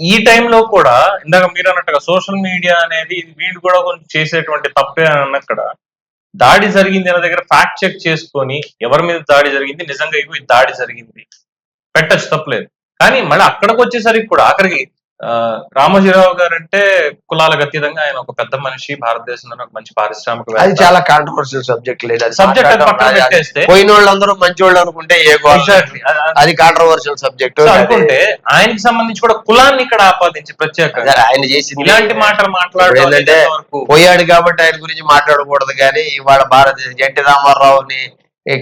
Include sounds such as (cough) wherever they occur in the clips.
ఈ టైంలో కూడా ఇందాక మీరు అన్నట్టుగా సోషల్ మీడియా అనేది వీళ్ళు కూడా కొంచెం చేసేటువంటి తప్పే అని అన్నక్కడ దాడి జరిగింది అనే దగ్గర ఫ్యాక్ట్ చెక్ చేసుకొని ఎవరి మీద దాడి జరిగింది? నిజంగా ఇవి దాడి జరిగింది. పెట్టచ్చు తప్పలేదు. కానీ మళ్ళీ అక్కడికి వచ్చేసరికి కూడా ఆఖరికి రామోజీరావు గారు అంటే కులాలకు అతీతంగా ఆయన ఒక పెద్ద మనిషి భారతదేశంలో ఒక మంచి అది పారిశ్రామిక చాలా కాంట్రవర్షియల్ సబ్జెక్ట్ లేదు. అది సబ్జెక్ట్ పెట్టేస్తే పోయిన వాళ్ళందరూ మంచి వాళ్ళు అనుకుంటే ఏ అది కాంట్రవర్షియల్ సబ్జెక్ట్ అనుకుంటే ఆయనకి సంబంధించి కూడా కులాన్ని ఇక్కడ ఆపాదించి ప్రత్యేకంగా. ఆయన చేసింది ఇలాంటి మాటలు ఎంతవరకు పోయాడు కాబట్టి ఆయన గురించి మాట్లాడకూడదు కానీ ఇవాళ భారత ఎన్టీ రామారావుని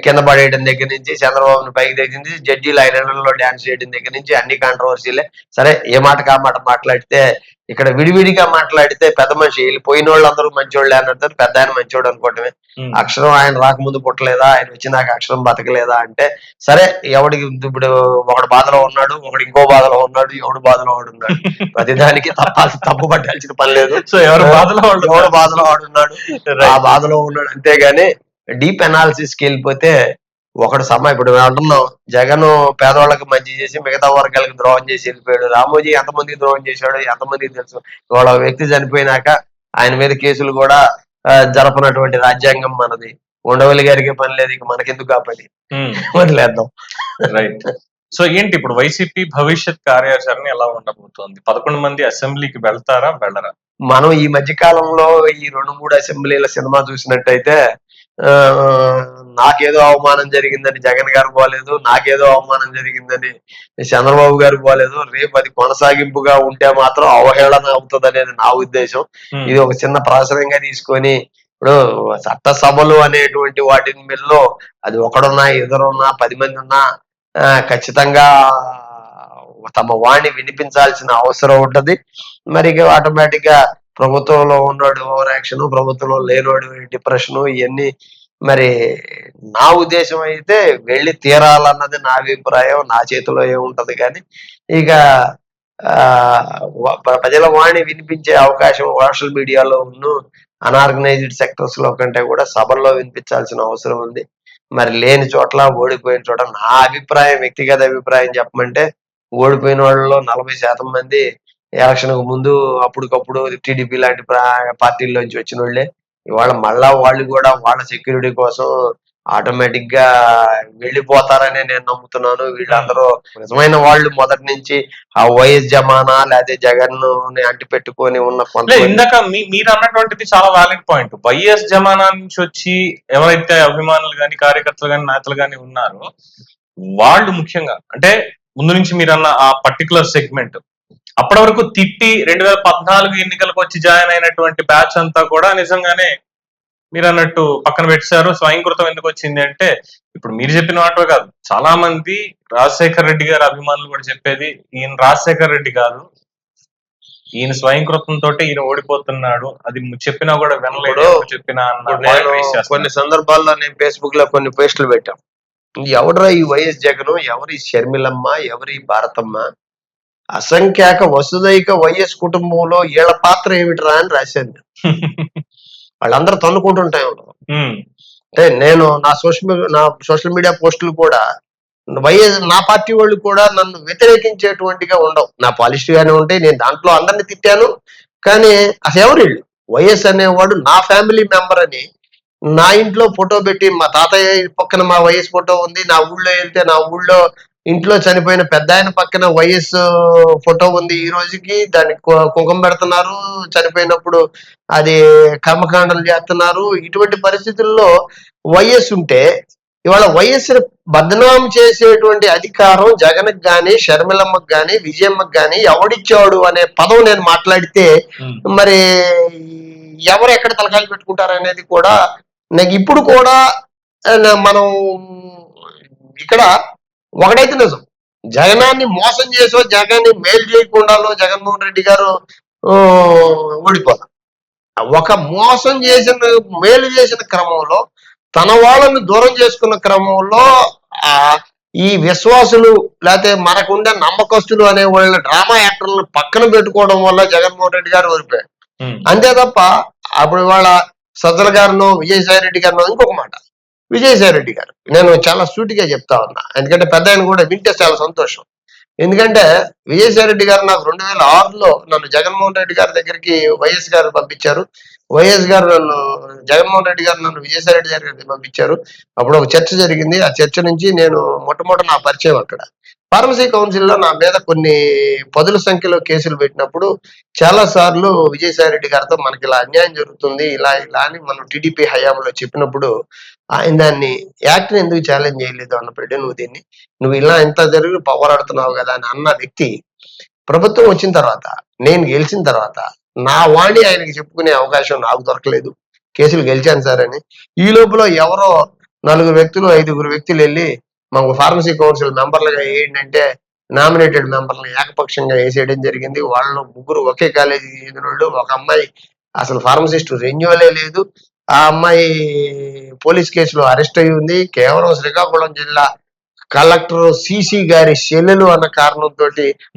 కింద పడేయడం దగ్గర నుంచి చంద్రబాబుని పైకి దగ్గర నుంచి జడ్జీలు ఇళ్ళలో డాన్స్ చేయడం దగ్గర నుంచి అన్ని కాంట్రవర్సీలే సరే ఏ మాటకి ఆ మాట మాట్లాడితే ఇక్కడ విడివిడిగా మాట్లాడితే పెద్ద మనిషి వీళ్ళు పోయిన వాళ్ళందరూ మంచోళ్ళే అన్నట్టు పెద్ద ఆయన మంచోడు అనుకోవటమే. అక్షరం ఆయన రాకముందు పుట్టలేదా? ఆయన వచ్చినాక అక్షరం బతకలేదా అంటే సరే ఎవడికి ఇప్పుడు ఒకడు బాధలో ఉన్నాడు ఒకడు ఇంకో బాధలో ఉన్నాడు ఎవడు బాధలో వాడు ఉన్నాడు. (laughs) ప్రతిదానికి తప్పాల్సి తప్పు పట్టాల్సిన పని లేదు. సో ఎవరు బాధలో వాళ్ళు ఎవడు బాధలో వాడు ఉన్నాడు. ఆ. బాధలో ఉన్నాడు అంతేగాని డీప్ అనాలిసిస్కి వెళ్ళిపోతే ఒకడు సమ ఇప్పుడు మేము అంటున్నాం జగన్ పేదవాళ్ళకి మంచి చేసి మిగతా వర్గాలకు ద్రోహం చేసి వెళ్ళిపోయాడు. రామోజీ ఎంతమందికి ద్రోహం చేశాడు ఎంతమందికి తెలుసు. ఇవాళ వ్యక్తి చనిపోయినాక ఆయన మీద కేసులు కూడా జరపనటువంటి రాజ్యాంగం మనది. ఉండవల్లి గారికి పని లేదు ఇక మనకెందుకు ఆ పని? వదిలేద్దాం. రైట్ సో ఏంటి ఇప్పుడు వైసీపీ భవిష్యత్ కార్యాచరణ ఎలా ఉండబోతోంది? పదకొండు మంది అసెంబ్లీకి వెళ్తారా వెళ్ళరా? మనం ఈ మధ్య కాలంలో ఈ రెండు మూడు అసెంబ్లీల సినిమా చూసినట్టయితే నాకేదో అవమానం జరిగిందని జగన్ గారు పోలేదు నాకేదో అవమానం జరిగిందని చంద్రబాబు గారు పోలేదు. రేపు అది కొనసాగింపుగా ఉంటే మాత్రం అవహేళన అవుతుంది అనేది నా ఉద్దేశం. ఇది ఒక చిన్న ప్రాసరంగా తీసుకొని ఇప్పుడు చట్టసభలు అనేటువంటి వాటి మీదలో అది ఒకడున్నా ఇద్దరున్నా పది మంది ఉన్నా ఖచ్చితంగా తమ వాణి వినిపించాల్సిన అవసరం ఉంటది. మరి ఇక ఆటోమేటిక్గా ప్రభుత్వంలో ఉన్నాడు ఓవర్ యాక్షన్ ప్రభుత్వంలో లేనివాడు డిప్రెషన్ ఇవన్నీ మరి నా ఉద్దేశం అయితే వెళ్ళి తీరాలన్నది నా అభిప్రాయం నా చేతిలో ఏముంటది కానీ ఇక ప్రజల వాణి వినిపించే అవకాశం సోషల్ మీడియాలో ఉన్న అనార్గనైజ్డ్ సెక్టర్స్లో కంటే కూడా సభల్లో వినిపించాల్సిన అవసరం ఉంది. మరి లేని చోట్ల ఓడిపోయిన చోట నా అభిప్రాయం వ్యక్తిగత అభిప్రాయం చెప్పమంటే ఓడిపోయిన వాళ్ళలో నలభై శాతం మంది ఎలక్షన్కు ముందు అప్పటికప్పుడు టీడీపీ లాంటి ప్రా- పార్టీల్లోంచి వచ్చిన వాళ్ళే. ఇవాళ మళ్ళా వాళ్ళు కూడా వాళ్ళ సెక్యూరిటీ కోసం ఆటోమేటిక్గా వెళ్ళిపోతారని నేను నమ్ముతున్నాను. వీళ్ళందరూ నిజమైన వాళ్ళు మొదటి నుంచి ఆ వైఎస్ జమానా లేకపోతే జగన్ని అంటి పెట్టుకొని ఉన్న కొంత ఇందాక మీరు అన్నటువంటిది చాలా వ్యాలిడ్ పాయింట్ వైఎస్ జమానా నుంచి వచ్చి ఎవరైతే అభిమానులు గాని కార్యకర్తలు గాని నేతలు గాని ఉన్నారో వాళ్ళు ముఖ్యంగా అంటే ముందు నుంచి మీరు అన్న ఆ పర్టికులర్ సెగ్మెంట్ అప్పటి వరకు తిట్టి రెండు వేల పద్నాలుగు ఎన్నికలకు వచ్చి జాయిన్ అయినటువంటి బ్యాచ్ అంతా కూడా నిజంగానే మీరు అన్నట్టు పక్కన పెట్టారు స్వయంకృతం ఎందుకు వచ్చింది అంటే ఇప్పుడు మీరు చెప్పిన మాట కాదు. చాలా మంది రాజశేఖర్ రెడ్డి గారి అభిమానులు కూడా చెప్పేది ఈయన రాజశేఖర్ రెడ్డి కాదు. ఈయన స్వయంకృతం తోటే ఈయన ఓడిపోతున్నాడు. అది చెప్పినా కూడా వినలేదు చెప్పినా. కొన్ని సందర్భాల్లో నేను ఫేస్బుక్లో కొన్ని పోస్టులు పెట్టాం. ఎవడ్రా ఈ వైఎస్ జగన్? ఎవరి షర్మిలమ్మ? ఎవరి భారతమ్మ? అసంఖ్యాక వసుదైక వైఎస్ కుటుంబంలో వీళ్ళ పాత్ర ఏమిట్రా అని రాశాను (laughs) వాళ్ళందరూ తన్నుకుంటుంటాయి అంటే నేను నా సోషల్ నా సోషల్ మీడియా పోస్టులు కూడా వైఎస్ నా పార్టీ వాళ్ళు కూడా నన్ను వ్యతిరేకించేటువంటిగా ఉండవు. నా పాలిస్ట్ గానే ఉంటాయి నేను దాంట్లో అందరిని తిట్టాను. కానీ అసలు ఎవరు వీళ్ళు వైఎస్ అనేవాడు నా ఫ్యామిలీ మెంబర్ అని నా ఇంట్లో ఫోటో పెట్టి మా తాతయ్య పక్కన మా వైఎస్ ఫోటో ఉంది నా ఊళ్ళో వెళ్తే నా ఊళ్ళో ఇంట్లో చనిపోయిన పెద్ద ఆయన పక్కన వైఎస్ ఫోటో ఉంది ఈ రోజుకి. దానికి కు- కుంకుమ పెడుతున్నారు. చనిపోయినప్పుడు అది కర్మకాండలు చేస్తున్నారు. ఇటువంటి పరిస్థితుల్లో వైఎస్ ఉంటే ఇవాళ వైఎస్ బదనాం చేసేటువంటి అధికారం జగన్కి గాని షర్మిలమ్మకి గాని విజయమ్మకి గాని ఎవడిచ్చాడు అనే పదం నేను మాట్లాడితే మరి ఎవరు ఎక్కడ తలకాయలు పెట్టుకుంటారు అనేది కూడా నాకు ఇప్పుడు కూడా మనం ఇక్కడ ఒకటైతే నిజం. జగనాన్ని మోసం చేసో జగన్ని మేలు చేయకుండాలో జగన్మోహన్ రెడ్డి గారు ఓడిపోతారు. ఒక మోసం చేసిన మేలు చేసిన క్రమంలో తన వాళ్ళని దూరం చేసుకున్న క్రమంలో ఆ ఈ విశ్వాసులు లేకపోతే మనకుండే నమ్మకస్తులు అనే వాళ్ళ డ్రామా యాక్టర్లను పక్కన పెట్టుకోవడం వల్ల జగన్మోహన్ రెడ్డి గారు ఓడిపోయారు. అంతే తప్ప అప్పుడు ఇవాళ సజ్జల గారినో విజయసాయి రెడ్డి గారినో ఇంకొక మాట. విజయసాయి రెడ్డి గారు. నేను చాలా సూటిగా చెప్తా ఉన్నా. ఎందుకంటే పెద్ద ఆయన కూడా వింటే చాలా సంతోషం. ఎందుకంటే విజయసాయి రెడ్డి గారు నాకు రెండు వేల ఆరులో నన్ను జగన్మోహన్ రెడ్డి గారి దగ్గరికి వైఎస్ గారు పంపించారు. వైఎస్ గారు నన్ను జగన్మోహన్ రెడ్డి గారు నన్ను విజయసాయి రెడ్డి గారి దగ్గరికి పంపించారు. అప్పుడు ఒక చర్చ జరిగింది. ఆ చర్చ నుంచి నేను మొట్టమొదటి నా పరిచయం అక్కడ. ఫార్మసీ కౌన్సిల్లో నా మీద కొన్ని పదుల సంఖ్యలో కేసులు పెట్టినప్పుడు చాలా సార్లు విజయసాయి రెడ్డి గారితో మనకి ఇలా అన్యాయం జరుగుతుంది. ఇలా ఇలా అని మనం టీడీపీ హయాంలో చెప్పినప్పుడు ఆయన దాన్ని యాక్ట్ని ఎందుకు ఛాలెంజ్ చేయలేదు అన్నప్పుడు నువ్వు దీన్ని నువ్వు ఇలా ఇంత జరిగి పోరాడుతున్నావు కదా అని అన్న వ్యక్తి ప్రభుత్వం వచ్చిన తర్వాత నేను గెలిచిన తర్వాత నా వాణి ఆయనకి చెప్పుకునే అవకాశం నాకు దొరకలేదు. కేసులు గెలిచాను సార్ అని. ఈ లోపల ఎవరో నలుగురు వ్యక్తులు ఐదుగురు వ్యక్తులు వెళ్ళి మాకు ఫార్మసీ కౌన్సిల్ మెంబర్లుగా ఏంటంటే నామినేటెడ్ మెంబర్లను ఏకపక్షంగా వేసేయడం జరిగింది. వాళ్ళు ముగ్గురు ఒకే కాలేజీ చెందిన వాళ్ళు. ఒక అమ్మాయి అసలు ఫార్మసిస్ట్ రెన్యువలే లేదు. ఆ అమ్మాయి పోలీస్ కేసులో అరెస్ట్ అయి ఉంది. కేవలం శ్రీకాకుళం జిల్లా కలెక్టర్ సిసి గారి చెల్లెలు అన్న కారణంతో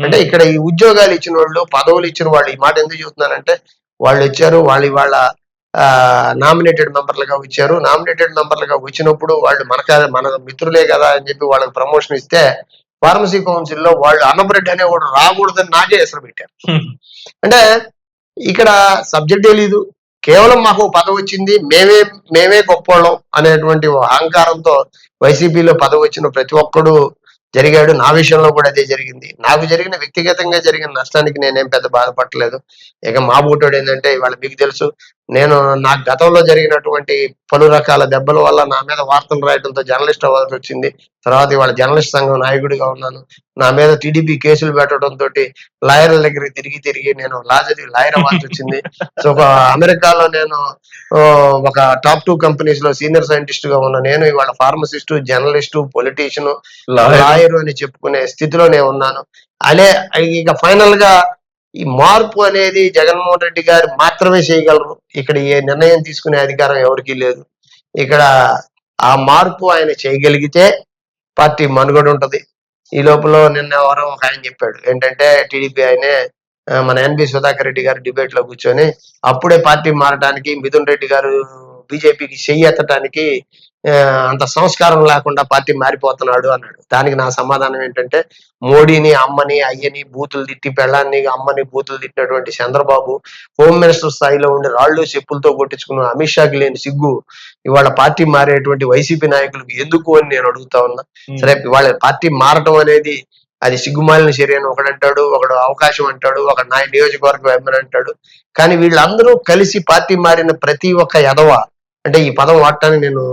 అంటే ఇక్కడ ఈ ఉద్యోగాలు ఇచ్చిన వాళ్ళు పదవులు ఇచ్చిన వాళ్ళు ఈ మాట ఎందుకు చెబుతున్నానంటే వాళ్ళు వచ్చారు వాళ్ళు ఇవాళ నామినేటెడ్ మెంబర్లుగా వచ్చారు. నామినేటెడ్ మెంబర్లుగా వచ్చినప్పుడు వాళ్ళు మనక మన మిత్రులే కదా అని చెప్పి వాళ్ళకి ప్రమోషన్ ఇస్తే ఫార్మసీ కౌన్సిల్లో వాళ్ళు అన్నబ్రెడ్డి అనేవాడు రాకూడదని నాకే ఎసరు పెట్టారు. అంటే ఇక్కడ సబ్జెక్ట్ తెలీదు కేవలం మాకు పదవి వచ్చింది మేమే మేమే గొప్పవాళ్ళం అనేటువంటి అహంకారంతో వైసీపీలో పదవి వచ్చిన ప్రతి ఒక్కడు జరిగాడు. నా విషయంలో కూడా అదే జరిగింది. నాకు జరిగిన వ్యక్తిగతంగా జరిగిన నష్టానికి నేనేం పెద్ద బాధపడలేదు. ఇక మా బూటోడు ఏంటంటే ఇవాళ మీకు తెలుసు నేను నా గతంలో జరిగినటువంటి పలు రకాల దెబ్బల వల్ల నా మీద వార్తలు రాయడంతో జర్నలిస్ట్ అవ్వాల్సి వచ్చింది. తర్వాత ఇవాళ జర్నలిస్ట్ సంఘం నాయకుడిగా ఉన్నాను. నా మీద టీడీపీ కేసులు పెట్టడం తోటి లాయర్ల దగ్గర తిరిగి తిరిగి నేను లా చదివి లాయర్ అవ్వాల్సి వచ్చింది. సో ఒక అమెరికాలో నేను ఒక టాప్ టూ కంపెనీస్లో సీనియర్ సైంటిస్ట్గా ఉన్న నేను ఇవాళ ఫార్మసిస్ట్ జర్నలిస్ట్ పొలిటీషియన్ లాయర్ అని చెప్పుకునే స్థితిలో నేను ఉన్నాను. అలే ఇక ఫైనల్గా ఈ మార్పు అనేది జగన్మోహన్ రెడ్డి గారు మాత్రమే చేయగలరు. ఇక్కడ ఏ నిర్ణయం తీసుకునే అధికారం ఎవరికీ లేదు. ఇక్కడ ఆ మార్పు ఆయన చేయగలిగితే పార్టీ మనుగడ ఉంటది. ఈ లోపల నిన్న ఎవరో ఒక ఆయన చెప్పాడు. ఏంటంటే టీడీపీ ఆయనే మన ఎన్బి సుధాకర్ రెడ్డి గారు డిబేట్లో కూర్చొని అప్పుడే పార్టీ మారడానికి మిథున్ రెడ్డి గారు బీజేపీకి చెయ్యి ఎత్తడానికి అంత సంస్కారం లేకుండా పార్టీ మారిపోతున్నాడు అన్నాడు. దానికి నా సమాధానం ఏంటంటే మోడీని అమ్మని అయ్యని బూతులు తిట్టి పెళ్ళాన్ని అమ్మని బూతులు తిట్టినటువంటి చంద్రబాబు హోమ్ మినిస్టర్ స్థాయిలో ఉండి రాళ్ళు చెప్పులతో కొట్టించుకున్న అమిత్ షాకి లేని సిగ్గు ఇవాళ పార్టీ మారేటువంటి వైసీపీ నాయకులకు ఎందుకు అని నేను అడుగుతా ఉన్నా. సరే ఇవాళ పార్టీ మారటం అనేది అది సిగ్గుమాలిన చర్య ఒకడు అంటాడు ఒకడు అవకాశం అంటాడు ఒక నాయ నియోజకవర్గం ఎమ్మని అంటాడు. కానీ వీళ్ళందరూ కలిసి పార్టీ మారిన ప్రతి ఒక్క ఎదవ అంటే ఈ పదం వాడటాన్ని నేను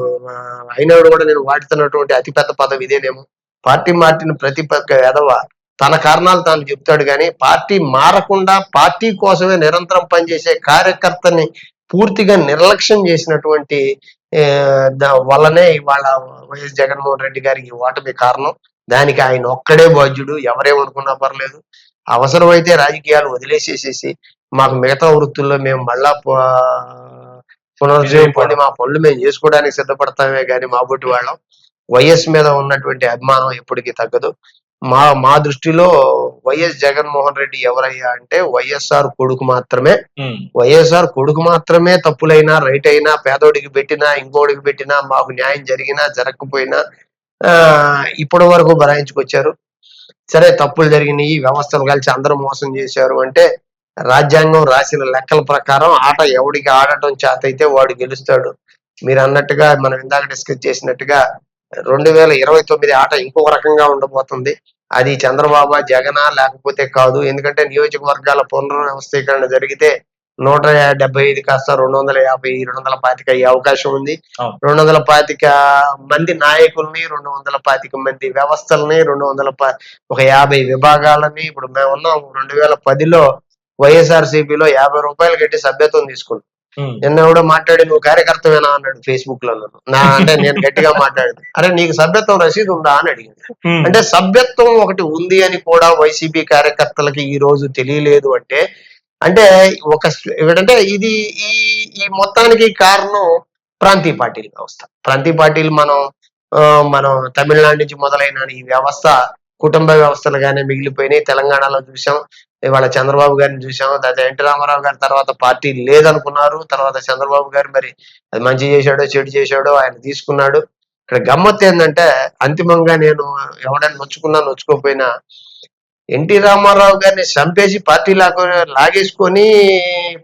అయినప్పుడు కూడా నేను వాడుతున్నటువంటి అతిపెద్ద పదం ఇదేనేమో. పార్టీ మార్చిన ప్రతి పక్క ఎదవ తన కారణాలు తాను చెప్తాడు కానీ పార్టీ మారకుండా పార్టీ కోసమే నిరంతరం పనిచేసే కార్యకర్తని పూర్తిగా నిర్లక్ష్యం చేసినటువంటి దా- వల్లనే ఇవాళ వైఎస్ జగన్మోహన్ రెడ్డి గారికి ఓటమి కారణం. దానికి ఆయన ఒక్కడే బాధ్యుడు ఎవరేమనుకున్నా పర్లేదు. అవసరమైతే రాజకీయాలు వదిలేసేసేసి మాకు మిగతా వృత్తుల్లో మేము మళ్ళా ప- పునరుజ్జీవం పొంది మా పనులు మేము చేసుకోవడానికి సిద్ధపడతామే కానీ మా బొట్టి వాళ్ళం. వైఎస్ మీద ఉన్నటువంటి అభిమానం ఎప్పటికీ తగ్గదు. మా మా దృష్టిలో వైఎస్ జగన్మోహన్ రెడ్డి ఎవరయ్యా అంటే వైఎస్ఆర్ కొడుకు మాత్రమే. వైఎస్ఆర్ కొడుకు మాత్రమే తప్పులైనా రైట్ అయినా పేదోడికి పెట్టినా ఇంకోడికి పెట్టినా మాకు న్యాయం జరిగినా జరగకపోయినా ఆ ఇప్పటి వరకు బరాయించుకొచ్చారు సరే తప్పులు జరిగినాయి వ్యవస్థలు కలిసి అందరూ మోసం చేశారు అంటే రాజ్యాంగం రాసిన లెక్కల ప్రకారం ఆట ఎవడికి ఆడటం చేత అయితే వాడు గెలుస్తాడు. మీరు అన్నట్టుగా మనం ఇందాక డిస్కస్ చేసినట్టుగా రెండు వేల ఇరవై తొమ్మిది ఆట ఇంకొక రకంగా ఉండబోతుంది. అది చంద్రబాబు జగనా లేకపోతే కాదు. ఎందుకంటే నియోజకవర్గాల పునర్వ్యవస్థీకరణ జరిగితే నూట డెబ్బై ఐదు కాస్త రెండు వందల యాభై రెండు వందల పాతిక అయ్యే అవకాశం ఉంది. రెండు వందల పాతిక మంది నాయకుల్ని రెండు వందల పాతిక మంది వ్యవస్థల్ని రెండు వందల ఒక యాభై విభాగాలని ఇప్పుడు మేము ఉన్నాం రెండు వేల పదిలో వైఎస్ఆర్లో యాభై రూపాయలు కట్టి సభ్యత్వం తీసుకున్నాం. నిన్న ఎవడో మాట్లాడి నువ్వు కార్యకర్తవేనా? అన్నాడు ఫేస్బుక్లో నా అంటే నేను గట్టిగా మాట్లాడింది. అరే నీకు సభ్యత్వం రసీదు ఉందా? అని అడిగింది. అంటే సభ్యత్వం ఒకటి ఉంది అని కూడా వైసీపీ కార్యకర్తలకి ఈ రోజు తెలియలేదు అంటే అంటే ఒక ఏంటంటే ఇది ఈ ఈ మొత్తానికి కారణం ప్రాంతీయ పార్టీల వ్యవస్థ. ప్రాంతీయ పార్టీలు మనం మనం తమిళనాడు నుంచి మొదలైన ఈ వ్యవస్థ కుటుంబ వ్యవస్థలు కానీ మిగిలిపోయినాయి. తెలంగాణలో చూసాం ఇవాళ చంద్రబాబు గారిని చూసాం తర్వాత ఎన్టీ రామారావు గారి తర్వాత పార్టీ లేదనుకున్నారు. తర్వాత చంద్రబాబు గారు మరి అది మంచి చేశాడో చెడు చేశాడో ఆయన తీసుకున్నాడు. ఇక్కడ గమ్మత్ ఏంటంటే అంతిమంగా నేను ఎవడైనా నొచ్చుకున్నా నొచ్చుకోపోయినా ఎన్టీ రామారావు గారిని చంపేసి పార్టీ లాగా లాగేసుకొని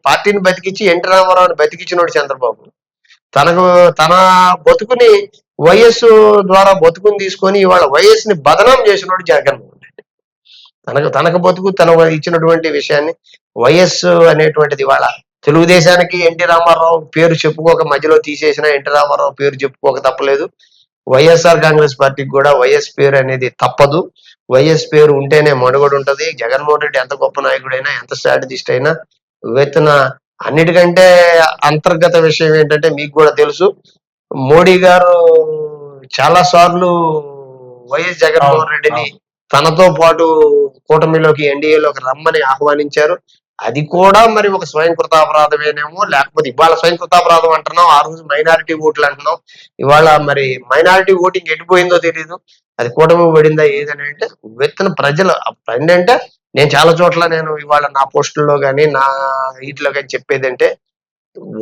పార్టీని బతికించి ఎన్టీ రామారావుని బతికించినోడు చంద్రబాబు. తనకు తన బతుకుని వైఎస్ ద్వారా బతుకుని తీసుకొని ఇవాళ వైఎస్ని బదనాం చేసినోడు జగన్మోహన్ రెడ్డి. తనకు తనకు బతుకు తన ఇచ్చినటువంటి విషయాన్ని వైఎస్ అనేటువంటిది ఇవాళ తెలుగుదేశానికి ఎన్టీ రామారావు పేరు చెప్పుకోక మధ్యలో తీసేసిన ఎన్టీ రామారావు పేరు చెప్పుకోక తప్పలేదు. వైఎస్ఆర్ కాంగ్రెస్ పార్టీకి కూడా వైఎస్ పేరు అనేది తప్పదు. వైఎస్ పేరు ఉంటేనే మనుగడ ఉంటది. జగన్మోహన్ రెడ్డి ఎంత గొప్ప నాయకుడైనా ఎంత స్ట్రాటజిస్ట్ అయినా విత్తన అన్నిటికంటే అంతర్గత విషయం ఏంటంటే మీకు కూడా తెలుసు. మోడీ గారు చాలా సార్లు వైఎస్ జగన్మోహన్ రెడ్డిని తనతో పాటు కూటమిలోకి ఎన్డీఏలోకి రమ్మని ఆహ్వానించారు. అది కూడా మరి ఒక స్వయం కృతాపరాధమేనేమో లేకపోతే ఇవాళ స్వయం కృతాపరాధం అంటున్నాం ఆ రోజు మైనారిటీ ఓట్లు అంటున్నాం. ఇవాళ మరి మైనారిటీ ఓటింగ్ ఎటుపోయిందో తెలియదు అది కూటమి పడిందా ఏదని అంటే విత్తన ప్రజలు ఏంటంటే నేను చాలా చోట్ల నేను ఇవాళ నా పోస్టుల్లో కానీ నా వీటిలో కానీ చెప్పేది అంటే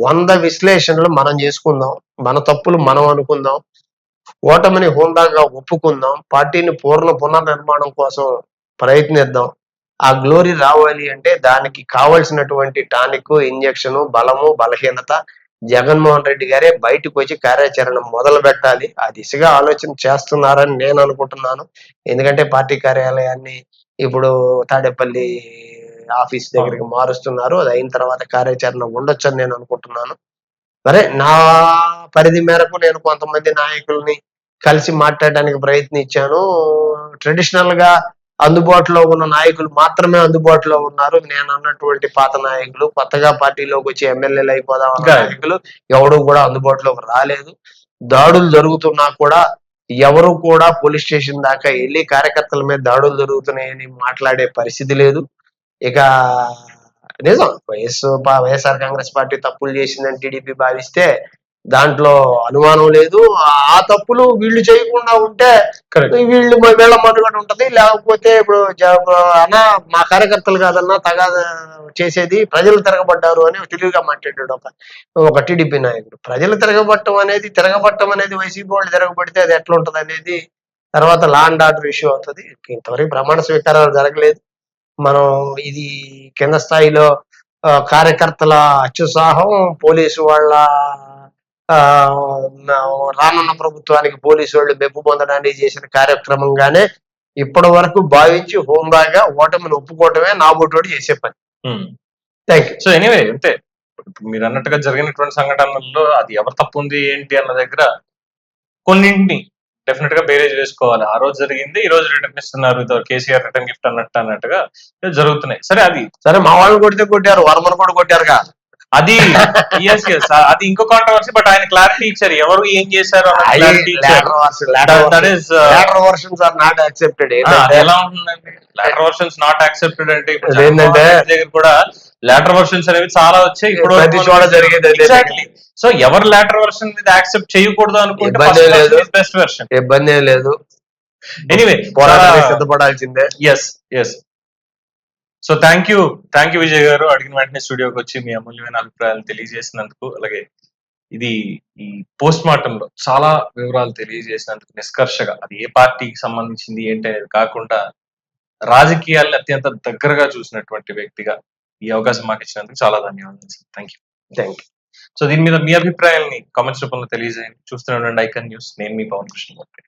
వంద విశ్లేషణలు మనం చేసుకుందాం. మన తప్పులు మనం అనుకుందాం. ఓటమిని హోందాగా ఒప్పుకుందాం. పార్టీని పూర్ణ పునర్నిర్మాణం కోసం ప్రయత్నిద్దాం. ఆ గ్లోరీ రావాలి అంటే దానికి కావలసినటువంటి టానిక్ ఇంజక్షన్ బలము బలహీనత జగన్మోహన్ రెడ్డి గారే బయటకు వచ్చి కార్యాచరణ మొదలు పెట్టాలి. ఆ దిశగా ఆలోచన చేస్తున్నారని నేను అనుకుంటున్నాను. ఎందుకంటే పార్టీ కార్యాలయాన్ని ఇప్పుడు తాడేపల్లి ఆఫీస్ దగ్గరికి మారుస్తున్నారు. అది అయిన తర్వాత కార్యాచరణ ఉండొచ్చని నేను అనుకుంటున్నాను. సరే నా పరిధి మేరకు నేను కొంతమంది నాయకుల్ని కలిసి మాట్లాడడానికి ప్రయత్నించాను. ట్రెడిషనల్గా అందుబాటులో ఉన్న నాయకులు మాత్రమే అందుబాటులో ఉన్నారు. నేను అన్నటువంటి పాత నాయకులు కొత్తగా పార్టీలోకి వచ్చి ఎమ్మెల్యేలు అయిపోదాం. నాయకులు ఎవరు కూడా అందుబాటులోకి రాలేదు. దాడులు జరుగుతున్నా కూడా ఎవరు కూడా పోలీస్ స్టేషన్ దాకా వెళ్ళి కార్యకర్తల మీద దాడులు జరుగుతున్నాయని మాట్లాడే పరిస్థితి లేదు. ఇక నిజం వైఎస్ వైఎస్ఆర్ కాంగ్రెస్ పార్టీ తప్పులు చేసిందని టీడీపీ భావిస్తే దాంట్లో అనుమానం లేదు. ఆ తప్పులు వీళ్ళు చేయకుండా ఉంటే వీళ్ళు వీళ్ళ మనుగడ ఉంటది. లేకపోతే ఇప్పుడు అన్న మా కార్యకర్తలు కాదన్నా తగా చేసేది ప్రజలు తిరగబడ్డారు అని తెలివిగా మాట్లాడాడు ఒక ఒక టీడీపీ నాయకుడు. ప్రజలు తిరగబట్టం అనేది తిరగబట్టం అనేది వైసీపీ వాళ్ళు తిరగబడితే అది ఎట్లా ఉంటది అనేది తర్వాత లా అండ్ ఆర్డర్ ఇష్యూ అవుతుంది. ఇంతవరకు ప్రమాణ స్వీకారాలు జరగలేదు. మనం ఇది కింద స్థాయిలో కార్యకర్తల అత్యుత్సాహం పోలీసు వాళ్ళ రానున్న ప్రభుత్వానికి పోలీసు వాళ్ళు మెప్పు పొందడానికి చేసిన కార్యక్రమంగానే ఇప్పటి వరకు భావించి హోందాగా ఓటమిని ఒప్పుకోవటమే నా ఓటోడు చేసే పని. థ్యాంక్ యూ సో ఎనీవే అంతే. మీరు అన్నట్టుగా జరిగినటువంటి సంఘటనల్లో అది ఎవరు తప్పు ఉంది ఏంటి అన్న దగ్గర కొన్నింటిని డెఫినెట్గా బేరేజ్ వేసుకోవాలి. ఆ రోజు జరిగింది ఈ రోజు రిటర్న్ ఇస్తున్నారు కేసీఆర్ రిటర్న్ గిఫ్ట్ అన్నట్టు అన్నట్టుగా జరుగుతున్నాయి. సరే అది సరే మా వాళ్ళని కొడితే కొట్టారు వర్మను కూడా కొట్టారుగా. అది ఎస్ ఎస్ అది ఇంకో కాంట్రవర్సీ బట్ ఆయన క్లారిటీ ఇచ్చారు. ఎవరు ఏం చేశారు నాట్ యాక్సెప్టెడ్ ఎలా ఉంటుందండి లాటర్ వర్షన్స్ నాట్ యాక్సెప్టెడ్ అంటే దగ్గర కూడా లాటర్ వర్షన్స్ అనేవి చాలా వచ్చాయి. ఇప్పుడు ప్రతి చోట జరిగేది సో ఎవరు లాటర్ వర్షన్ మీద యాక్సెప్ట్ చేయకూడదు అనుకుంటే. బెస్ట్ వెర్షన్ ఇబ్బంది లేదు. Anyway సిద్ధపడాల్సిందే. Yes yes so thank you thank you Vijay garu. అడిగిన వెంటనే స్టూడియోకి వచ్చి మీ అమూల్యమైన అభిప్రాయాలు తెలియజేసినందుకు అలాగే ఇది ఈ పోస్ట్ మార్టం లో చాలా వివరాలు తెలియజేసినందుకు నిష్కర్షగా అది ఏ పార్టీకి సంబంధించింది ఏంటి అనేది కాకుండా రాజకీయాల్ని అత్యంత దగ్గరగా చూసినటువంటి వ్యక్తిగా ఈ అవకాశం మాకు ఇచ్చినందుకు చాలా ధన్యవాదాలు thank you thank you so దీని మీద మీ అభిప్రాయాల్ని కామెంట్స్ రూపంలో తెలియజేయండి. చూస్తూనే ఉండండి ఐకన్ న్యూస్. నేను మీ పవన్ కృష్ణమూర్తి.